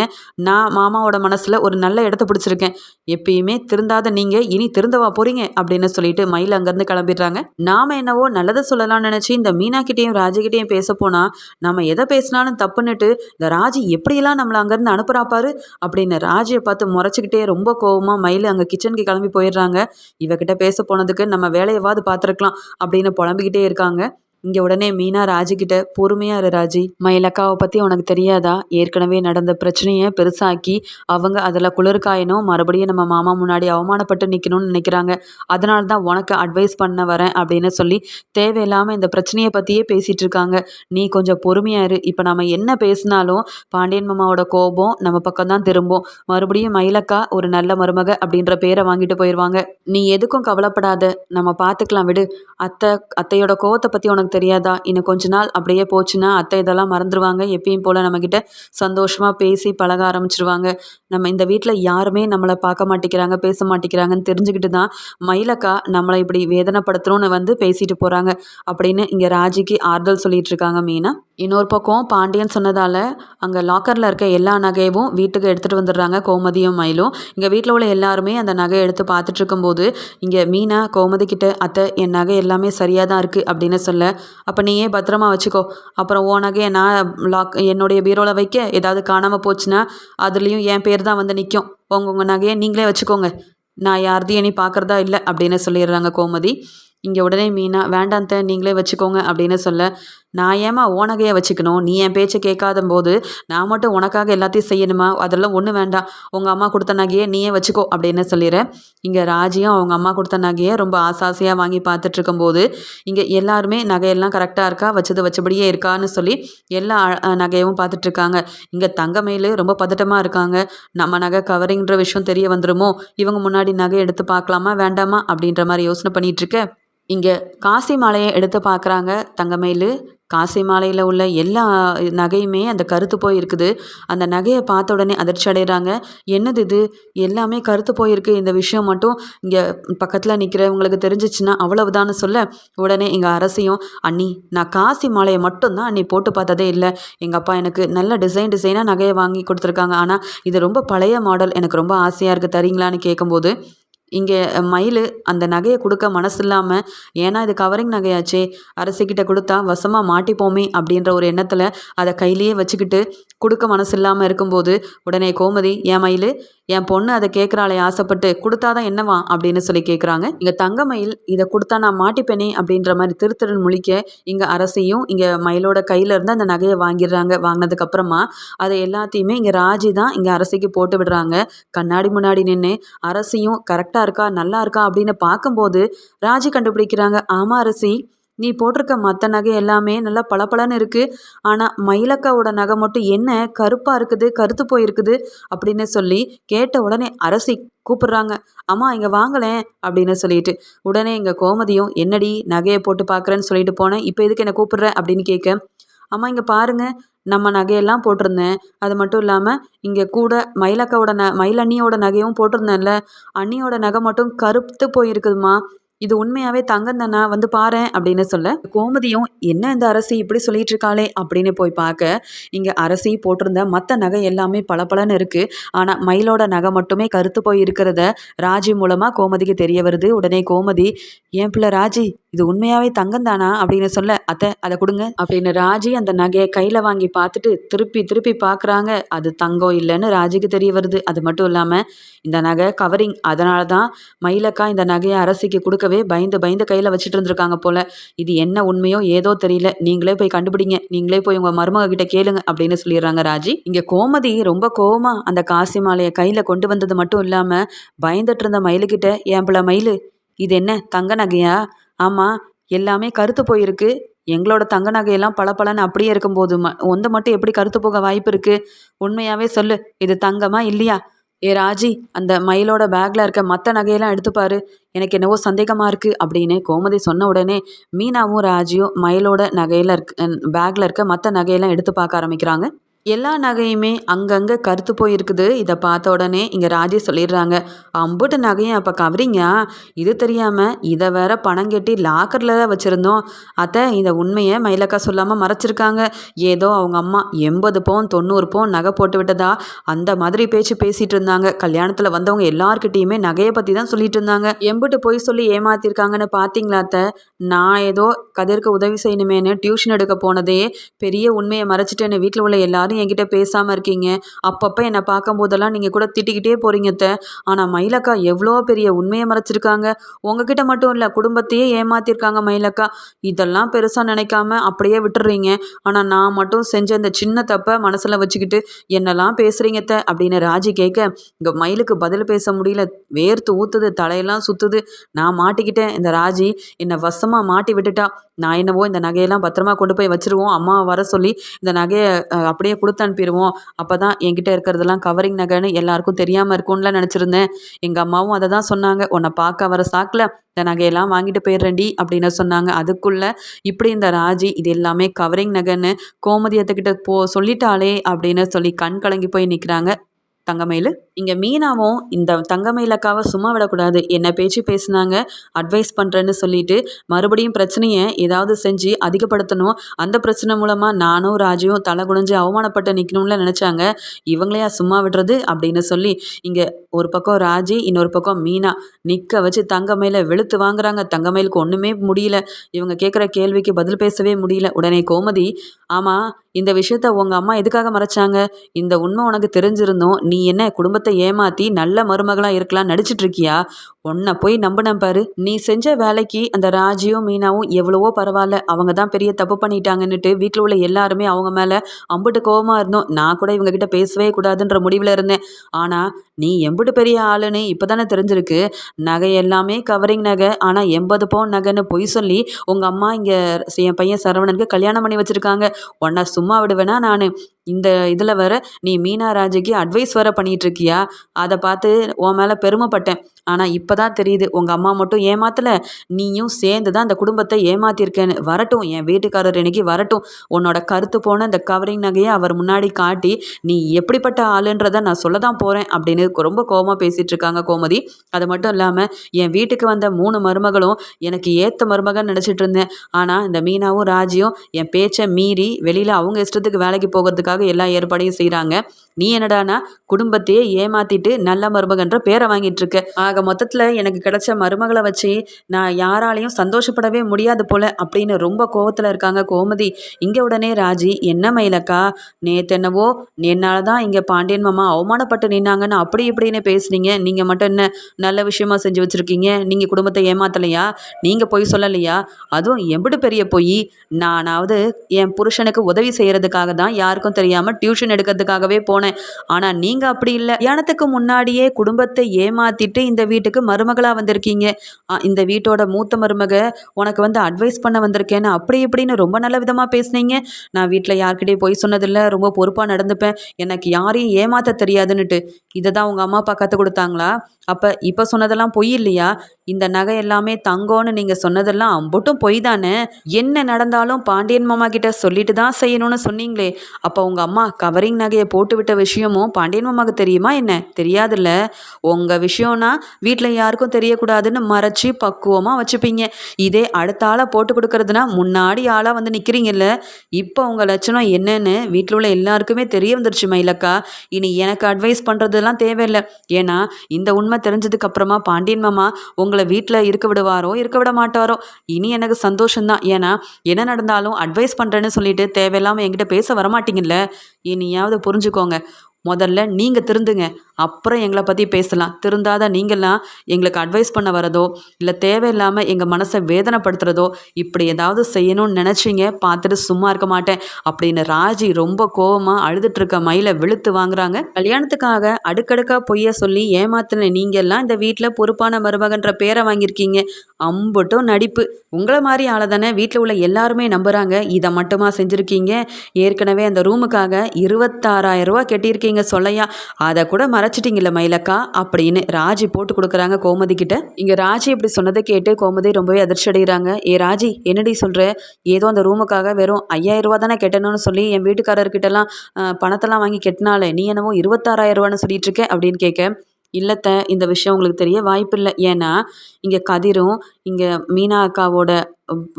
நான் மாமாவோட மனசில் ஒரு நல்ல இடத்த பிடிச்சிருக்கேன். எப்பயுமே திருந்தாத நீங்கள் இனி திருந்தவா போகிறீங்க அப்படின்னு சொல்லிட்டு மயில் அங்கேருந்து கிளம்பிடுறாங்க. நாம் என்னவோ நல்லதை சொல்லலாம்னு நினச்சி இந்த மீனாக்கிட்டேயும் ராஜகிட்டேயும் பேச போனால் நம்ம எதை பேசினாலும் தப்புன்னுட்டு இந்த ராஜி எப்படியெல்லாம் நம்மளை அங்கேருந்து அனுப்புகிறா பாரு அப்படின்னு ராஜியை பார்த்து முறைச்சிக்கிட்டே ரொம்ப கோவமாக மயில் அங்கே கிச்சனுக்கு கிளம்பி போயிடுறாங்க. இவகிட்ட பேச போனதுக்கு நம்ம வேலையவாது பார்த்துருக்கலாம் அப்படின்னு புலம்பிக்கிட்டே இருக்காங்க. இங்கே உடனே மீனா ராஜுக்கிட்ட பொறுமையாக இரு ராஜி. மயிலக்காவை பற்றி உனக்கு தெரியாதா? ஏற்கனவே நடந்த பிரச்சனையை பெருசாக்கி அவங்க அதில் குளிர்காயணும் மறுபடியும் நம்ம மாமா முன்னாடி அவமானப்பட்டு நிற்கணும்னு நினைக்கிறாங்க. அதனால தான் உனக்கு அட்வைஸ் பண்ண வரேன் அப்படின்னு சொல்லி தேவையில்லாமல் இந்த பிரச்சனையை பற்றியே பேசிகிட்டு இருக்காங்க. நீ கொஞ்சம் பொறுமையாக இரு. இப்போ நம்ம என்ன பேசினாலும் பாண்டியன் மாமாவோட கோபம் நம்ம பக்கம் தான் திரும்பும். மறுபடியும் மயிலக்கா ஒரு நல்ல மருமக அப்படின்ற பேரை வாங்கிட்டு போயிடுவாங்க நீ எதுக்கும் கவலைப்படாத. நம்ம பார்த்துக்கலாம் விடு. அத்தை அத்தையோட கோவத்தை பற்றி உனக்கு தெரியாதா? இன்னும் கொஞ்ச நாள் அப்படியே போச்சுன்னா அத்தை இதெல்லாம் மறந்துடுவாங்க எப்பயும் போல் நம்மக்கிட்ட சந்தோஷமாக பேசி பழக ஆரம்பிச்சிருவாங்க. நம்ம இந்த வீட்டில் யாருமே நம்மளை பார்க்க மாட்டேங்கிறாங்க பேச மாட்டேங்கிறாங்கன்னு தெரிஞ்சுக்கிட்டு தான் மயிலக்கா நம்மளை இப்படி வேதனைப்படுத்தணும்னு வந்து பேசிட்டு போகிறாங்க அப்படின்னு இங்கே ராஜிக்கு ஆறுதல் சொல்லிகிட்டு இருக்காங்க மீனா. இன்னொரு பக்கம் பாண்டியன் சொன்னதால் அங்கே லாக்கரில் இருக்க எல்லா நகையவும் வீட்டுக்கு எடுத்துகிட்டு வந்துடுறாங்க கோமதியும் மயிலும். இங்கே வீட்டில் உள்ள எல்லாருமே அந்த நகையை எடுத்து பார்த்துட்டு இருக்கும்போது இங்கே மீனா கோமதி கிட்ட அத்தை என் நகை எல்லாமே சரியாக தான் இருக்குது அப்படின்னு சொல்ல அப்போ நீயே பத்திரமா வச்சுக்கோ. அப்புறம் ஓ நகையை நான் லாக் என்னுடைய பீரோவில் வைக்க ஏதாவது காணாமல் போச்சுன்னா அதுலேயும் என் பேர் தான் வந்து நிற்கும் உங்கள் உங்கள் நகையை நீங்களே வச்சுக்கோங்க. நான் யார்தையும் இனி பார்க்குறதா இல்லை அப்படின்னு சொல்லிடுறாங்க கோமதி. இங்கே உடனே மீனா வேண்டாம் நீங்களே வச்சுக்கோங்க அப்படின்னு சொல்ல நான் ஏமா ஓனகையை வச்சுக்கணும்? நீ என் பேச்சை கேட்காத போது நான் மட்டும் உனக்காக எல்லாத்தையும் செய்யணுமா? அதெல்லாம் ஒன்றும் வேண்டாம். உங்கள் அம்மா கொடுத்த நகையை நீயே வச்சுக்கோ அப்படின்னு சொல்லிடுறேன். இங்கே ராஜியும் அவங்க அம்மா கொடுத்த நகையை ரொம்ப ஆசாசையாக வாங்கி பார்த்துட்டு இருக்கும்போது இங்கே எல்லாருமே நகையெல்லாம் கரெக்டாக இருக்கா? வச்சது வச்சபடியே இருக்கான்னு சொல்லி எல்லா நகையவும் பார்த்துட்ருக்காங்க இங்கே தங்கமேலு ரொம்ப பதட்டமாக இருக்காங்க. நம்ம நகை கவரிங்கிற விஷயம் தெரிய வந்துடுமோ இவங்க முன்னாடி நகை எடுத்து பார்க்கலாமா? வேண்டாமா? அப்படின்ற மாதிரி யோசனை பண்ணிகிட்ருக்க இங்கே காசி மாலையை எடுத்து பார்க்குறாங்க தங்கமேலு காசி மாலையில் உள்ள எல்லா நகையுமே அந்த கருத்து போயிருக்குது. அந்த நகையை பார்த்த உடனே அதிர்ச்சி அடைகிறாங்க என்னது இது? எல்லாமே கருத்து போயிருக்கு. இந்த விஷயம் மட்டும் இங்கே பக்கத்தில் நிற்கிறவங்களுக்கு தெரிஞ்சிச்சுன்னா அவ்வளவுதான் சொல்ல உடனே எங்கள் அரசியும் அண்ணி நான் காசி மாலையை மட்டும்தான் அண்ணி போட்டு பார்த்ததே இல்லை. எங்கள் அப்பா எனக்கு நல்ல டிசைன் டிசைனாக நகையை வாங்கி கொடுத்துருக்காங்க. ஆனால் இது ரொம்ப பழைய மாடல். எனக்கு ரொம்ப ஆசையாக இருக்குது தரீங்களான்னு கேட்கும்போது இங்கே மயில் அந்த நகையை கொடுக்க மனசு இல்லாமல் ஏன்னா இது கவரிங் நகையாச்சே அரசிக்கிட்ட கொடுத்தா வசமாக மாட்டிப்போமே அப்படின்ற ஒரு எண்ணத்தில் அதை கையிலேயே வச்சுக்கிட்டு கொடுக்க மனசு இல்லாமல் இருக்கும்போது உடனே கோமதி என் மயில்? என் பொண்ணு அதை கேட்குறாளே ஆசைப்பட்டு கொடுத்தாதான் என்னவா? அப்படின்னு சொல்லி கேட்குறாங்க இங்கே தங்க மயில் இதை கொடுத்தா நான் மாட்டிப்பேனே அப்படின்ற மாதிரி திருத்திறன் முழிக்க இங்கே அரசியும் இங்கே மயிலோட கையில் இருந்து அந்த நகையை வாங்கிடுறாங்க வாங்கினதுக்கப்புறமா அதை எல்லாத்தையுமே இங்கே ராஜி தான் இங்கே அரசிக்கு போட்டு விடுறாங்க. கண்ணாடி முன்னாடி நின்று அரசியும் கரெக்டாக இருக்கா நல்லா இருக்கா? அப்படின்னு பார்க்கும்போது ராஜி கண்டுபிடிக்கிறாங்க ஆமாம் அரசி நீ போட்டிருக்க மற்ற நகை எல்லாமே நல்லா பளபளன்னு இருக்குது ஆனால் மயிலக்காவோட நகை மட்டும் என்ன? கருப்பாக இருக்குது கருத்து போயிருக்குது அப்படின்னு சொல்லி கேட்ட உடனே அரசி கூப்பிடுறாங்க. அம்மா இங்கே வாங்கலேன் அப்படின்னு சொல்லிட்டு. உடனே எங்கள் கோமதியும் என்னடி நகையை போட்டு பார்க்குறேன்னு சொல்லிட்டு போனேன். இப்போ எதுக்கு என்னை கூப்பிடுற? அப்படின்னு கேட்க அம்மா இங்கே பாருங்கள் நம்ம நகையெல்லாம் போட்டிருந்தேன். அது மட்டும் இல்லாமல் இங்கே கூட மயிலக்காவோட ந மயிலண்ணியோட நகையும் போட்டிருந்தேன்ல. அண்ணியோட நகை மட்டும் கருத்து போயிருக்குதுமா இது உண்மையாகவே தங்கம் தானா? வந்து பாரு அப்படின்னு சொல்ல கோமதியும் என்ன இந்த அரசி இப்படி சொல்லிட்டு இருக்காளே அப்படின்னு போய் பார்க்க இங்கே அரசி போட்டிருந்த மற்ற நகை எல்லாமே பளபளன்னு இருக்குது ஆனால் மயிலோட நகை மட்டுமே கருத்து போய் இருக்கிறத ராஜி மூலமாக கோமதிக்கு தெரிய வருது. உடனே கோமதி என் பிள்ளை ராஜி இது உண்மையாகவே தங்கம் தானா அப்படின்னு சொல்ல அத்தை அதை கொடுங்க அப்படின்னு ராஜி அந்த நகையை கையில் வாங்கி பார்த்துட்டு திருப்பி திருப்பி பார்க்குறாங்க. அது தங்கம் இல்லைன்னு ராஜிக்கு தெரிய வருது. அது மட்டும் இல்லாமல் இந்த நகை கவரிங் அதனால தான் மயிலக்கா இந்த நகையை அரசிக்கு கொடுக்கவே பயந்து பயந்து கையில் வச்சுட்டு இருந்திருக்காங்க போல். இது என்ன உண்மையோ ஏதோ தெரியல. நீங்களே போய் கண்டுபிடிங்க. நீங்களே போய் உங்கள் மருமக கிட்ட கேளுங்க அப்படின்னு சொல்லிடுறாங்க ராஜி. இங்கே கோமதி ரொம்ப கோவமாக அந்த காசி மாலையை கையில் கொண்டு வந்தது மட்டும் இல்லாமல் பயந்துட்டு இருந்த மயிலுக்கிட்ட என் பிள்ளை மயில் இது என்ன தங்க நகையா? ஆமாம் எல்லாமே கருத்து போயிருக்கு. எங்களோட தங்க நகையெல்லாம் பளபளன்னு அப்படியே இருக்கும்போது ம ஒன்று மட்டும் எப்படி கருத்து போக வாய்ப்பு இருக்குது உண்மையாகவே சொல்லு இது தங்கமா இல்லையா? ஏ ராஜி அந்த மயிலோட பேக்கில் இருக்க மற்ற நகையெல்லாம் எடுத்துப்பாரு எனக்கு என்னவோ சந்தேகமாக இருக்குது அப்படின்னு கோமதி சொன்ன உடனே மீனாவும் ராஜியும் மயிலோட நகையில் இருக்க பேக்கில் இருக்க மற்ற நகையெல்லாம் எடுத்து பார்க்க ஆரம்பிக்கிறாங்க. எல்லா நகையுமே அங்கங்கே கருத்து போயிருக்குது. இதை பார்த்த உடனே இங்கே ராஜி சொல்லிடுறாங்க அம்புட்டு நகையும் அப்போ கவரிங்க? இது தெரியாமல் இதை வேற பணம் கட்டி லாக்கரில் தான் வச்சுருந்தோம். அத்தை இந்த உண்மையை மயிலக்கா சொல்லாமல் மறைச்சிருக்காங்க. ஏதோ அவங்க அம்மா எண்பது பவுன் தொண்ணூறு பவுன் நகை போட்டு விட்டதா? அந்த மாதிரி பேச்சு பேசிகிட்டு இருந்தாங்க. கல்யாணத்தில் வந்தவங்க எல்லார்கிட்டேயுமே நகையை பற்றி தான் சொல்லிட்டு இருந்தாங்க. எம்புட்டு போய் சொல்லி ஏமாத்திருக்காங்கன்னு பார்த்தீங்களா அத்தை? நான் ஏதோ கதிர்க்கு உதவி செய்யணுமேனு டியூஷன் எடுக்க போனதே பெரிய உண்மையை மறைச்சிட்டேன்னு வீட்டில் உள்ள எல்லாரும் நாளும் என்கிட்ட பேசாமல் இருக்கீங்க. அப்பப்போ என்னை பார்க்கும்போதெல்லாம் நீங்கள் கூட திட்டிக்கிட்டே போகிறீங்க ஆனால் மயிலக்கா எவ்வளோ பெரிய உண்மையை மறைச்சிருக்காங்க. உங்ககிட்ட மட்டும் இல்லை குடும்பத்தையே ஏமாத்திருக்காங்க மயிலக்கா. இதெல்லாம் பெருசாக நினைக்காம அப்படியே விட்டுறீங்க. ஆனால் நான் மட்டும் செஞ்ச இந்த சின்ன தப்பை மனசில் வச்சுக்கிட்டு என்னெல்லாம் பேசுகிறீங்க அப்படின்னு ராஜி கேட்க இங்கே மயிலுக்கு பதில் பேச முடியல. வேர்த்து ஊற்றுது தலையெல்லாம் சுற்றுது நான் மாட்டிக்கிட்டேன். இந்த ராஜி என்னை வசமாக மாட்டி விட்டுட்டா. நான் என்னவோ இந்த நகையெல்லாம் பத்திரமா கொண்டு போய் வச்சுருவோம். அம்மா வர சொல்லி இந்த நகையை அப்படியே கொடுத்து அனுப்பிடுவோம் அப்போ தான் என்கிட்ட இருக்கிறதெல்லாம் கவரிங் நகைன்னு எல்லாருக்கும் தெரியாமல் இருக்கும்ல நினச்சிருந்தேன். எங்கள் அம்மாவும் அதை தான் சொன்னாங்க. உன்னை பார்க்க வர சாக்கில் இந்த நகையெல்லாம் வாங்கிட்டு போயிடுறேன்டி அப்படின்னு சொன்னாங்க. அதுக்குள்ளே இப்படி இந்த ராஜி இது எல்லாமே கவரிங் நகைன்னு கோமதியத்துக்கிட்ட போ சொல்லிட்டாளே அப்படின்னு சொல்லி கண் கலங்கி போய் நிற்கிறாங்க தங்கமயில்? இங்கே மீனாவும் இந்த தங்கமயிலக்காவை சும்மா விடக்கூடாது. என்ன பேச்சு பேசுனாங்க அட்வைஸ் பண்ணுறேன்னு சொல்லிட்டு மறுபடியும் பிரச்சனையை ஏதாவது செஞ்சு அதிகப்படுத்தணும். அந்த பிரச்சனை மூலமாக நானும் ராஜுவும் தலை குடிஞ்சு அவமானப்பட்டு நிற்கணும்ல நினச்சாங்க. இவங்களையா சும்மா விடுறது அப்படின்னு சொல்லி இங்கே ஒரு பக்கம் ராஜி இன்னொரு பக்கம் மீனா நிற்க வச்சு தங்கமயில வெளுத்து வாங்குறாங்க. தங்கமயிலுக்கு ஒன்றுமே முடியல. இவங்க கேட்குற கேள்விக்கு பதில் பேசவே முடியல. உடனே கோமதி ஆமாம் இந்த விஷயத்த உங்கள் அம்மா எதுக்காக மறைச்சாங்க? இந்த உண்மை உனக்கு தெரிஞ்சிருந்தோம் நீ என்ன குடும்பத்தை ஏமாற்றி நல்ல மருமகளாக இருக்கலாம் நடிச்சிட்ருக்கியா உன்னை போய் நம்பினேன் பாரு. நீ செஞ்ச வேலைக்கு அந்த ராஜியும் மீனாவும் எவ்வளவோ பரவாயில்ல. அவங்க தான் பெரிய தப்பு பண்ணிட்டாங்கன்னுட்டு வீட்டில் உள்ள எல்லாருமே அவங்க மேலே அம்புட்டு கோபமாக இருந்தோம். நான் கூட இவங்ககிட்ட பேசவே கூடாதுன்ற முடிவில் இருந்தேன். ஆனால் நீ எம்பிட்டு பெரிய ஆளுன்னு இப்போ தானே தெரிஞ்சிருக்கு. நகை எல்லாமே கவரிங் நகை. ஆனால் எண்பது பவுன் நகைன்னு பொய் சொல்லி உங்கள் அம்மா இங்கே என் பையன் சரவணனுக்கு கல்யாணம் பண்ணி வச்சுருக்காங்க. உன்னை சும்மா விடுவேனா நான்? இந்த இதில் வர நீ மீனா ராஜுக்கு அட்வைஸ் வர பண்ணிகிட்ருக்கியா அதை பார்த்து உன் மேலே பெருமைப்பட்டேன். ஆனால் இப்போ தான் தெரியுது. உங்கள் அம்மா மட்டும் ஏமாத்தலை. நீயும் சேர்ந்து தான் அந்த குடும்பத்தை ஏமாத்திருக்கேன்னு. வரட்டும். என் வீட்டுக்காரர் இன்னைக்கு வரட்டும். உன்னோட கருத்து போன அந்த கவரிங் நகையை அவர் முன்னாடி காட்டி நீ எப்படிப்பட்ட ஆளுன்றதை நான் சொல்ல தான் போகிறேன் அப்படின்னு ரொம்ப கோபமாக பேசிகிட்டு இருக்காங்க கோமதி. அது மட்டும் இல்லாமல் என் வீட்டுக்கு வந்த மூணு மருமகளும் எனக்கு ஏற்ற மருமகன் நினச்சிட்டு இருந்தேன் ஆனால் இந்த மீனாவும் ராஜியும் என் பேச்சை மீறி வெளியில் அவங்க இஷ்டத்துக்கு வேலைக்கு போகிறதுக்காக எல்லா ஏற்பாடையும் செய்கிறாங்க நீ என்னடானா குடும்பத்தையே ஏமாத்திட்டு நல்ல மருமகன்ற பேரை வாங்கிட்டு இருக்க ஆக மொத்தத்தில் எனக்கு கிடைச்ச மருமகளை வச்சு நான் யாராலையும் சந்தோஷப்படவே முடியாது போல அப்படின்னு ரொம்ப கோவத்தில் இருக்காங்க கோமதி. இங்கே உடனே ராஜி என்ன மயிலக்கா? நேற்று என்னவோ என்னால் தான் இங்கே பாண்டியன் மாமா அவமானப்பட்டு நின்னாங்கன்னு அப்படி இப்படின்னு பேசுனீங்க. நீங்கள் மட்டும் என்ன நல்ல விஷயமா செஞ்சு வச்சுருக்கீங்க? நீங்கள் குடும்பத்தை ஏமாத்தலையா? நீங்கள் பொய் சொல்லலையா? அதுவும் எம்பிடு பெரிய பொய். நானாவது என் புருஷனுக்கு உதவி செய்கிறதுக்காக தான் யாருக்கும் தெரியாமல் டியூஷன் எடுக்கிறதுக்காகவே போனேன். ஆனால் நீங்கள் அப்படி இல்லை. கல்யாணத்துக்கு முன்னாடியே குடும்பத்தை ஏமாற்றிட்டு இந்த வீட்டுக்கு மருமகளாக வந்திருக்கீங்க. இந்த வீட்டோட மூத்த மருமக உனக்கு வந்து அட்வைஸ் பண்ண வந்திருக்கேன்னு அப்படி இப்படின்னு ரொம்ப நல்ல விதமாக பேசுனீங்க. நான் வீட்டில் யார்கிட்டயும் போய் சொன்னதில்லை. ரொம்ப பொறுப்பாக நடந்துப்பேன். எனக்கு யாரையும் ஏமாற்ற தெரியாதுன்னுட்டு. இதை தான் உங்கள் அம்மா அப்பா கற்றுக் கொடுத்தாங்களா? அப்போ இப்போ சொன்னதெல்லாம் பொய் இல்லையா? இந்த நகை எல்லாமே தங்கம்னு நீங்கள் சொன்னதெல்லாம் அம்பட்டும் பொய் தானே? என்ன நடந்தாலும் பாண்டியன் மாமா கிட்ட சொல்லிட்டு தான் செய்யணும்னு சொன்னீங்களே. அப்போ உங்கள் அம்மா கவரிங் நகையை போட்டுவிட்டு விஷயமும் பாண்டியன் மாமாவுக்கு தெரியுமா என்ன? தெரியாதுல்ல. உங்கள் விஷயம்னா வீட்டில் யாருக்கும் தெரியக்கூடாதுன்னு மறைச்சி பக்குவமாக வச்சுப்பீங்க. இதே அடுத்த ஆளை போட்டு கொடுக்கறதுனா முன்னாடி ஆளாக வந்து நிற்கிறீங்கல்ல இப்போ உங்கள் லட்சணம் என்னன்னு வீட்டில் உள்ள எல்லாருக்குமே தெரிய வந்துருச்சு மயிலக்கா. இனி எனக்கு அட்வைஸ் பண்ணுறதுலாம் தேவையில்லை. ஏன்னா இந்த உண்மை உண்மை தெரிஞ்சதுக்கு அப்புறமா பாண்டியன் மாமா உங்களை வீட்டில் இருக்க விடுவாரோ இருக்க விட மாட்டாரோ? இனி எனக்கு சந்தோஷம்தான். ஏன்னா என்ன நடந்தாலும் அட்வைஸ் பண்ணுறேன்னு சொல்லிட்டு தேவையில்லாமல் என்கிட்ட பேச வரமாட்டீங்கல்ல. இனியாவது புரிஞ்சுக்கோங்க. முதல்ல நீங்கள் திருந்துங்க. அப்புறம் எங்களை பற்றி பேசலாம். திருந்தாத நீங்கள்லாம் எங்களுக்கு அட்வைஸ் பண்ண வரதோ இல்லை தேவையில்லாமல் எங்கள் மனசை வேதனைப்படுத்துகிறதோ இப்படி ஏதாவது செய்யணும்னு நினச்சிங்க பார்த்துட்டு சும்மா இருக்க மாட்டேன் அப்படின்னு ராஜி ரொம்ப கோபமாக அழுதுட்டுருக்க மயிலை வெளுத்து வாங்குறாங்க. கல்யாணத்துக்காக அடுக்கடுக்காக பொய்ய சொல்லி ஏமாத்தின நீங்கள்லாம் இந்த வீட்டில் பொறுப்பான மருமகன்ற பேரை வாங்கியிருக்கீங்க. அம்பட்டும் நடிப்பு. உங்களை மாதிரி ஆளை தானே வீட்டில் உள்ள எல்லாருமே நம்புகிறாங்க இதை மட்டுமா செஞ்சுருக்கீங்க? ஏற்கனவே அந்த ரூமுக்காக இருபத்தாறாயிரம் ரூபா கட்டியிருக்கீங்க சொல்லையா? அதை கூட மற மறைச்சிட்டிங்கல்ல மயிலக்கா? அப்படின்னு ராஜி போட்டு கொடுக்குறாங்க கோமதி கிட்ட. இங்கே ராஜி இப்படி சொன்னதை கேட்டு கோமதி ரொம்பவே அதிர்ச்சி அடைகிறாங்க. ஏ ராஜி என்னடி சொல்கிற ஏதோ அந்த ரூமுக்காக வெறும் ஐயாயிரம் ரூபா தானே கெட்டணும்னு சொல்லி என் வீட்டுக்காரர்கிட்டலாம் பணத்தெல்லாம் வாங்கி கெட்டினாலே நீ என்னவோ இருபத்தாறாயிரம் ரூபான்னு சொல்லிட்டு இருக்க? அப்படின்னு கேட்க இல்லத்தை இந்த விஷயம் உங்களுக்கு தெரிய வாய்ப்பு இல்லை ஏன்னா இங்கே கதிரும் இங்கே மீனா அக்காவோட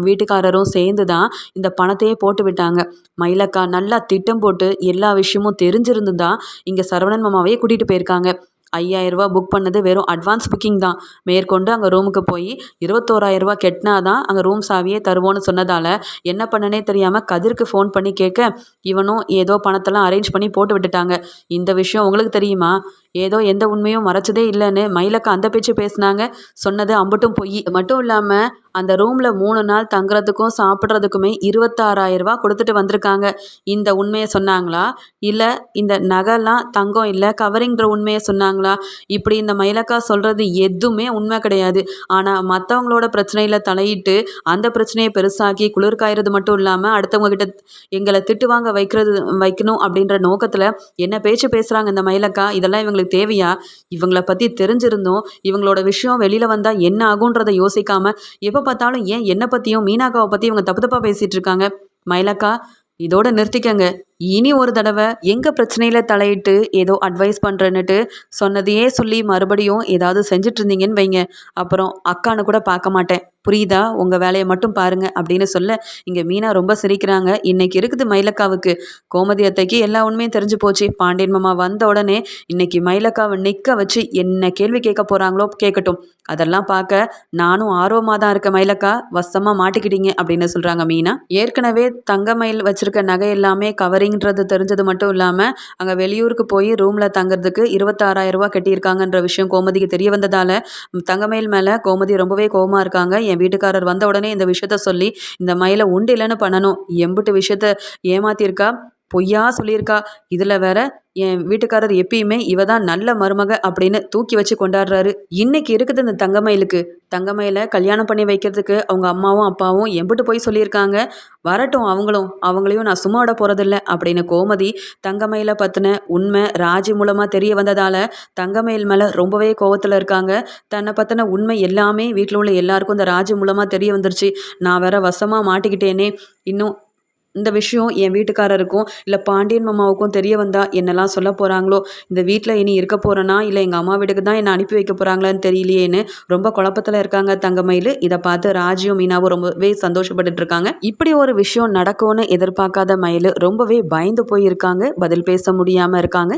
வீட்டுக்காரரும் சேர்ந்து தான் இந்த பணத்தையே போட்டு விட்டாங்க. மயிலக்கா நல்லா திட்டம் போட்டு எல்லா விஷயமும் தெரிஞ்சிருந்து தான் இங்கே சரவணன் மாமாவையே கூட்டிகிட்டு போயிருக்காங்க. ஐயாயிரரூபா புக் பண்ணது வெறும் அட்வான்ஸ் புக்கிங் தான். மேற்கொண்டு அங்கே ரூமுக்கு போய் இருபத்தோராயிரரூபா கெட்டினா தான் அங்கே ரூம் சாவியே தருவோன்னு சொன்னதால் என்ன பண்ணனே தெரியாமல் கதிருக்கு ஃபோன் பண்ணி கேட்க இவனும் ஏதோ பணத்தெல்லாம் அரேஞ்ச் பண்ணி போட்டு விட்டுட்டாங்க. இந்த விஷயம் உங்களுக்கு தெரியுமா? ஏதோ எந்த உண்மையும் மறைச்சதே இல்லைன்னு மயிலக்கா அந்த பேச்சு பேசுனாங்க. சொன்னது அம்பட்டும் பொய். மட்டும் இல்லாமல் அந்த ரூமில் மூணு நாள் தங்குறதுக்கும் சாப்பிட்றதுக்குமே இருபத்தாறாயிரரூபா கொடுத்துட்டு வந்திருக்காங்க. இந்த உண்மையை சொன்னாங்களா? இல்லை இந்த நகைலாம் தங்கம் இல்லை கவரிங்கிற உண்மையை சொன்னாங்களா? இப்படி இந்த மயிலக்கா சொல்கிறது எதுவுமே உண்மை கிடையாது. ஆனால் மற்றவங்களோட பிரச்சனையில் தலையிட்டு அந்த பிரச்சனையை பெருசாக்கி குளிர் காயறது மட்டும் இல்லாமல் அடுத்தவங்க கிட்ட எங்களை திட்டு வாங்க வைக்கிறது வைக்கணும் அப்படின்ற நோக்கத்தில் என்ன பேச்சு பேசுகிறாங்க இந்த மயிலக்கா? இதெல்லாம் இவங்களுக்கு தேவையா? இவங்கள பற்றி தெரிஞ்சிருந்தோம். இவங்களோட விஷயம் வெளியில் வந்தால் என்ன ஆகுன்றதை யோசிக்காம எப்போ பார்த்தாலும் ஏன் என்னை பற்றியும் மீனாக்காவை பற்றி இவங்க தப்பு தப்பாக பேசிகிட்டு இருக்காங்க? மயிலக்கா இதோட நிறுத்திக்கங்க. இனி ஒரு தடவை எங்கள் பிரச்சனையில் தலையிட்டு ஏதோ அட்வைஸ் பண்ணுறேன்னுட்டு சொன்னதையே சொல்லி மறுபடியும் ஏதாவது செஞ்சுட்டு இருந்தீங்கன்னு வைங்க. அப்புறம் அக்கான்னு கூட பார்க்க மாட்டேன். புரியுதா? உங்கள் வேலையை மட்டும் பாருங்க அப்படின்னு சொல்ல இங்கே மீனா ரொம்ப சிரிக்கிறாங்க. இன்னைக்கு இருக்குது மயிலக்காவுக்கு. கோமதி அத்தைக்கு எல்லா உண்மையும் தெரிஞ்சு போச்சு. பாண்டியன் மாமா வந்த உடனே இன்னைக்கு மயிலக்காவை நிற்க வச்சு என்ன கேள்வி கேட்க போகிறாங்களோ கேட்கட்டும். அதெல்லாம் பார்க்க நானும் ஆர்வமாக தான் இருக்க மயிலக்கா. வசமாக மாட்டிக்கிட்டீங்க அப்படின்னு சொல்கிறாங்க மீனா. ஏற்கனவே தங்க மயில் வச்சுருக்க நகை எல்லாமே அப்படின்றது தெரிஞ்சது மட்டும் இல்லாமல் அங்கே வெளியூருக்கு போய் ரூமில் தங்குறதுக்கு இருபத்தாறாயிரம் ரூபா கட்டியிருக்காங்கன்ற விஷயம் கோமதிக்கு தெரிய வந்ததால் தங்கமயில் மேலே கோமதி ரொம்பவே கோவமாக இருக்காங்க. என் வீட்டுக்காரர் வந்த உடனே இந்த விஷயத்த சொல்லி இந்த மயிலை உண்டு இல்லைன்னு பண்ணணும். எம்பிட்டு விஷயத்த ஏமாத்தியிருக்கா? பொய்யா சொல்லியிருக்கா? இதில் வேற என் வீட்டுக்காரர் எப்பயுமே இவ தான் நல்ல மருமக அப்படின்னு தூக்கி வச்சு கொண்டாடுறாரு. இன்னைக்கு இருக்குது இந்த தங்கமயிலுக்கு. தங்கமயில கல்யாணம் பண்ணி வைக்கிறதுக்கு அவங்க அம்மாவும் அப்பாவும் எம்பிட்டு போய் சொல்லியிருக்காங்க. வரட்டும் அவங்களும் அவங்களையும் நான் சும்மா விட போகிறதில்ல அப்படின்னு கோமதி தங்கமயிலை பற்றின உண்மை ராஜி மூலமாக தெரிய வந்ததால் தங்கமயில் மேலே ரொம்பவே கோவத்தில் இருக்காங்க. தன்னை பற்றின உண்மை எல்லாமே வீட்டில் உள்ள எல்லாருக்கும் இந்த ராஜி மூலமாக தெரிய வந்துருச்சு. நான் வேற வசமாக மாட்டிக்கிட்டேனே. இன்னும் இந்த விஷயம் என் வீட்டுக்காரருக்கும் இல்லை பாண்டியன் மாமாவுக்கும் தெரிய வந்தால் என்னெல்லாம் சொல்ல போகிறாங்களோ இந்த வீட்டில் இனி இருக்க போகிறேன்னா இல்லை எங்கள் அம்மா வீட்டுக்கு தான் என்னை அனுப்பி வைக்க போகிறாங்களான்னு தெரியலையேன்னு ரொம்ப குழப்பத்தில் இருக்காங்க தங்கமயில். இதை பார்த்து ராஜியும் மீனாவும் ரொம்பவே சந்தோஷப்பட்டுட்டு இருக்காங்க. இப்படி ஒரு விஷயம் நடக்கும்னு எதிர்பார்க்காத மயில் ரொம்பவே பயந்து போயிருக்காங்க. பதில் பேச முடியாமல் இருக்காங்க.